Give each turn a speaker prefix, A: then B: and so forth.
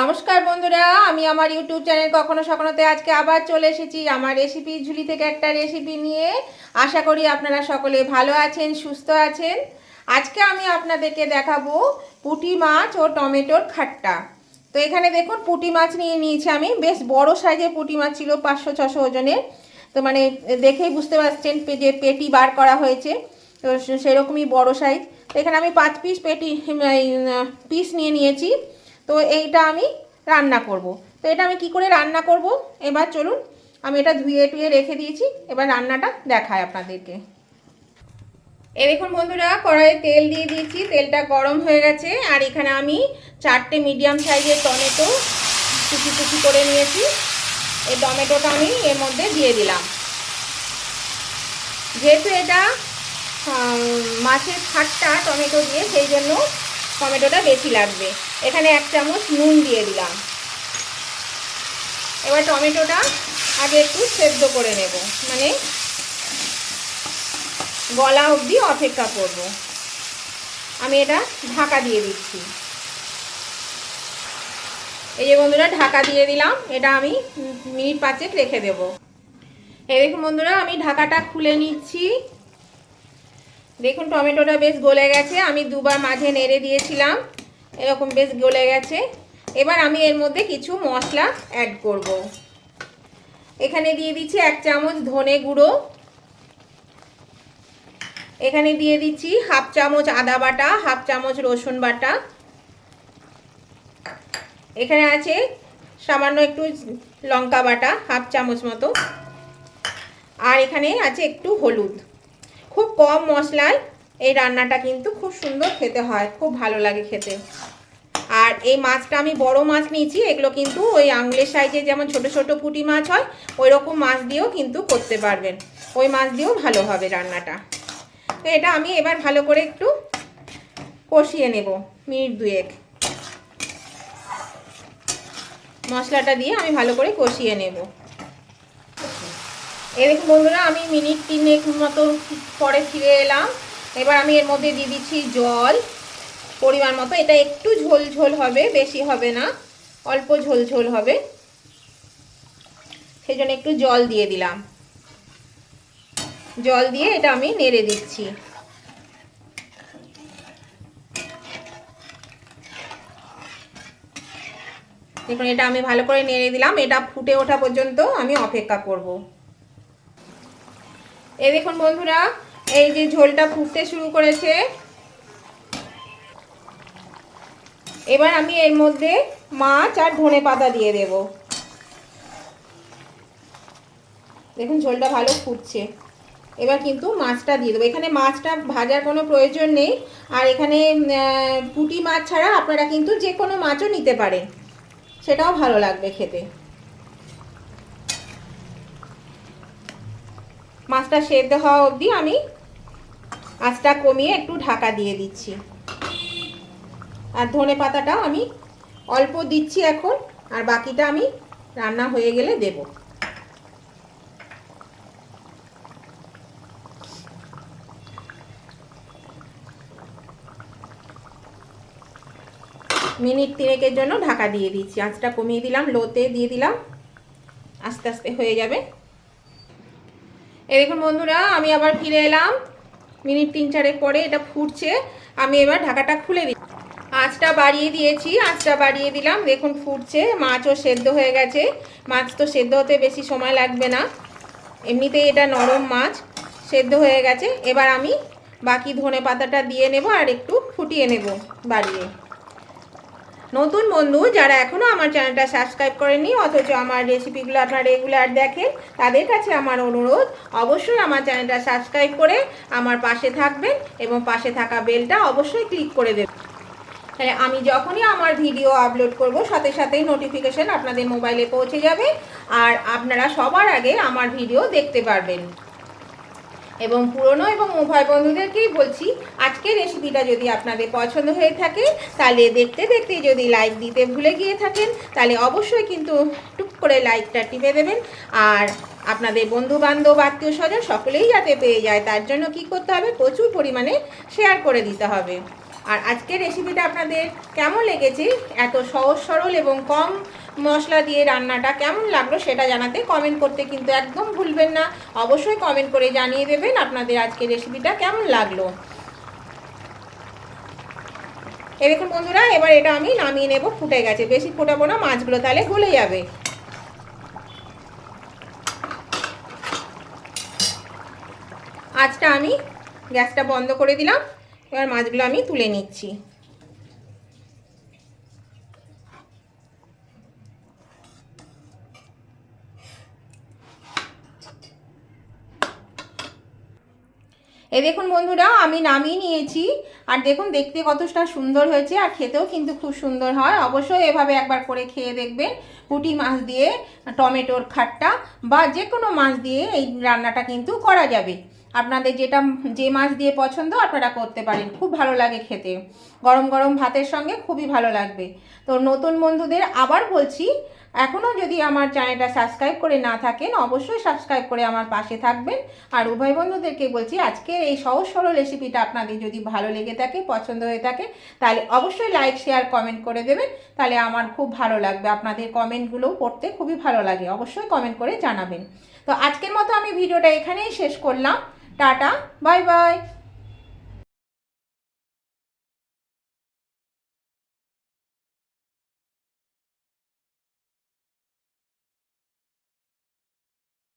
A: নমস্কার বন্ধুরা, আমি আমার ইউটিউব চ্যানেল কখনো সখনোতে আজকে আবার চলে এসেছি আমার রেসিপি ঝুলি থেকে একটা রেসিপি নিয়ে। আশা করি আপনারা সকলে ভালো আছেন, সুস্থ আছেন। আজকে আমি আপনাদেরকে দেখাবো পুঁটি মাছ ও টমেটোর খাট্টা। তো এখানে দেখুন, পুঁটি মাছ নিয়ে নিয়েছি আমি। বেশ বড় সাইজের পুঁটি মাছ ছিল, পাঁচশো, ছশো ওজনের। তো মানে দেখেই বুঝতে পারছেন যে পেটি বার করা হয়েছে। তো সেরকমই বড় সাইজ। তো এখানে আমি পাঁচ পিস পেটি পিস নিয়ে নিয়েছি। তো এইটা আমি রান্না করব। তো এটা আমি কি করে রান্না করব? এবার চলুন, আমি এটা ধুয়ে টুয়ে রেখে দিয়েছি। এবার রান্নাটা দেখায় আপনাদেরকে। এ দেখুন বন্ধুরা, কড়াইয়ে তেল দিয়ে দিয়েছি। তেলটা গরম হয়ে গেছে। আর এখানে আমি চারটে মিডিয়াম সাইজের টমেটো কুচি কুচি করে নিয়েছি। এই টমেটোটা আমি এর মধ্যে দিয়ে দিলাম। যেহেতু এটা মাছের খাটটা টমেটো দিয়ে, সেই জন্য টমেটোটা বেশি লাগবে। এখানে এক চামচ নুন দিয়ে দিলাম। এবার টমেটোটা আগে একটু সেদ্ধ করে নেব। মানে গলা অবধি অপেক্ষা করব। আমি এটা ঢাকা দিয়ে দিচ্ছি। এই যে বন্ধুরা, ঢাকা দিয়ে দিলাম। এটা আমি মিনিট পাঁচেক রেখে দেব। এই দেখুন বন্ধুরা, আমি ঢাকাটা খুলে নিচ্ছি। দেখুন, টমেটোটা বেশ গলে গেছে। আমি দুবার মাঝে নেড়ে দিয়েছিলাম। এরকম বেশ গলে গেছে। এবার আমি এর মধ্যে কিছু মশলা অ্যাড করব। এখানে দিয়ে দিচ্ছি এক চামচ ধনে গুঁড়ো। এখানে দিয়ে দিচ্ছি হাফ চামচ আদা বাটা, হাফ চামচ রসুন বাটা। এখানে আছে সামান্য একটু লঙ্কা বাটা, হাফ চামচ মতো। আর এখানে আছে একটু হলুদ। খুব কম মশলায় এই রান্নাটা কিন্তু খুব সুন্দর খেতে হয়, খুব ভালো লাগে খেতে। আর এই মাছটা আমি বড় মাছ নিয়েছি, এগুলো কিন্তু ওই আঙুলের সাইজে যেমন ছোট ছোট পুঁটি মাছ হয় ওই রকম মাছ দিয়েও কিন্তু করতে পারবেন। ওই মাছ দিয়েও ভালো হবে রান্নাটা। তো এটা আমি এবার ভালো করে একটু কষিয়ে নেব, মিনিট দুয়েক। মশলাটা দিয়ে আমি ভালো করে কষিয়ে নেব। দেখুন বন্ধুরা, আমি মিনিট তিনেক মতো পরে ফিরে এলাম। এবার আমি এর মধ্যে দিয়ে দিচ্ছি জল, পরিমাণ মতো। এটা একটু ঝোল ঝোল হবে, বেশি হবে না, অল্প ঝোল ঝোল হবে। সেই জন্য একটু জল দিয়ে দিলাম। জল দিয়ে এটা আমি নেড়ে দিচ্ছি। দেখুন, এটা আমি ভালো করে নেড়ে দিলাম। এটা ফুটে ওঠা পর্যন্ত আমি অপেক্ষা করব। এই দেখুন বন্ধুরা, এই যে ঝোলটা ফুটতে শুরু করেছে। এবার আমি এর মধ্যে মাছ আর ধনে পাতা দিয়ে দেব। দেখুন ঝোলটা ভালো ফুটছে। এবার কিন্তু মাছটা দিয়ে দেবো। এখানে মাছটা ভাজার কোনো প্রয়োজন নেই। আর এখানে পুঁটি মাছ ছাড়া আপনারা কিন্তু যে কোনো মাছও নিতে পারেন। সেটাও ভালো লাগবে খেতে। মাছটা সেদ্ধ হওয়া অবধি আমি আঁচটা কমিয়ে একটু ঢাকা দিয়ে দিচ্ছি। আর ধনে পাতাটাও আমি অল্প দিচ্ছি এখন, আর বাকিটা আমি রান্না হয়ে গেলে দেব। মিনিট তিনেকের জন্য ঢাকা দিয়ে দিচ্ছি। আঁচটা কমিয়ে দিলাম, লোতে দিয়ে দিলাম, আস্তে আস্তে হয়ে যাবে। এই দেখুন বন্ধুরা, আমি আবার ফিরে এলাম। মিনিট তিন চারেক পরে এটা ফুটছে। আমি এবার ঢাকাটা খুলে দিই। আঁচটা বাড়িয়ে দিয়েছি, আঁচটা বাড়িয়ে দিলাম। দেখুন ফুটছে, মাছও সেদ্ধ হয়ে গেছে। মাছ তো সেদ্ধ হতে বেশি সময় লাগবে না। এমনিতেই এটা নরম মাছ, সেদ্ধ হয়ে গেছে। এবার আমি বাকি ধনে পাতাটা দিয়ে নেব আর একটু ফুটিয়ে নেব বাড়িয়ে। নতুন বন্ধু যারা এখনও আমার চ্যানেলটা সাবস্ক্রাইব করেনি, অথচ আমার রেসিপিগুলো আপনারা রেগুলার দেখেন, তাদের কাছে আমার অনুরোধ, অবশ্যই আমার চ্যানেলটা সাবস্ক্রাইব করে আমার পাশে থাকবেন এবং পাশে থাকা বেলটা অবশ্যই ক্লিক করে দেবেন। তাহলে আমি যখনই আমার ভিডিও আপলোড করব, সাথে সাথেই নোটিফিকেশন আপনাদের মোবাইলে পৌঁছে যাবে, আর আপনারা সবার আগে আমার ভিডিও দেখতে পারবেন। এবং পুরনো এবং উভয় বন্ধুদেরকেই বলছি, আজকের রেসিপিটা যদি আপনাদের পছন্দ হয়ে থাকে, তাহলে দেখতে দেখতে যদি লাইক দিতে ভুলে গিয়ে থাকেন, তাহলে অবশ্যই কিন্তু টুক করে লাইকটা টিপে দেবেন। আর আপনাদের বন্ধু বান্ধব আত্মীয় স্বজন সকলেই যাতে পেয়ে যায়, তার জন্য কি করতে হবে? প্রচুর পরিমাণে শেয়ার করে দিতে হবে। আর আজকের রেসিপিটা আপনাদের কেমন লেগেছে? এত সহজ সরল এবং কম মশলা দিয়ে রান্নাটা কেমন লাগল সেটা জানাতে কমেন্ট করতে কিন্তু একদম ভুলবেন না। অবশ্যই কমেন্ট করে জানিয়ে দেবেন আপনাদের আজকের রেসিপিটা কেমন লাগল। এই দেখুন বন্ধুরা, এবার এটা আমি নামিয়ে নেব, ফুটে গেছে। বেশি ফোটাবো না, মাছগুলো তাহলে গলে যাবে। আজটা আমি গ্যাসটা বন্ধ করে দিলাম। এবার মাছগুলো আমি তুলে নিচ্ছি। এই দেখুন বন্ধুরা, আমি নামিয়ে নিয়েছি। আর দেখুন, দেখতে কতটা সুন্দর হয়েছে, আর খেতেও কিন্তু খুব সুন্দর হয়। অবশ্যই এভাবে একবার করে খেয়ে দেখবেন পুঁটি মাছ দিয়ে, টমেটোর খাট্টা, বা যে কোনো মাছ দিয়ে এই রান্নাটা কিন্তু করা যাবে। আপনাদের যেটা, যে মাছ দিয়ে পছন্দ, আপনারা করতে পারেন। খুব ভালো লাগে খেতে। গরম গরম ভাতের সঙ্গে খুবই ভালো লাগবে। তো নতুন বন্ধুদের আবার বলছি এখনও যদি আমার চ্যানেলটা সাবস্ক্রাইব করে না থাকেন, অবশ্যই সাবস্ক্রাইব করে আমার পাশে থাকবেন। আর উভয় বন্ধুদেরকে বলছি, আজকের এই সহজ সরল রেসিপিটা আপনাদের যদি ভালো লেগে থাকে, পছন্দ হয়ে থাকে, তাহলে অবশ্যই লাইক, শেয়ার, কমেন্ট করে দেবেন। তাহলে আমার খুব ভালো লাগবে আপনাদের কমেন্টগুলো পড়তে খুবই ভালো লাগে, অবশ্যই কমেন্ট করে জানাবেন। তো আজকের মতো আমি ভিডিওটা এখানেই শেষ করলাম। Tata, bye bye.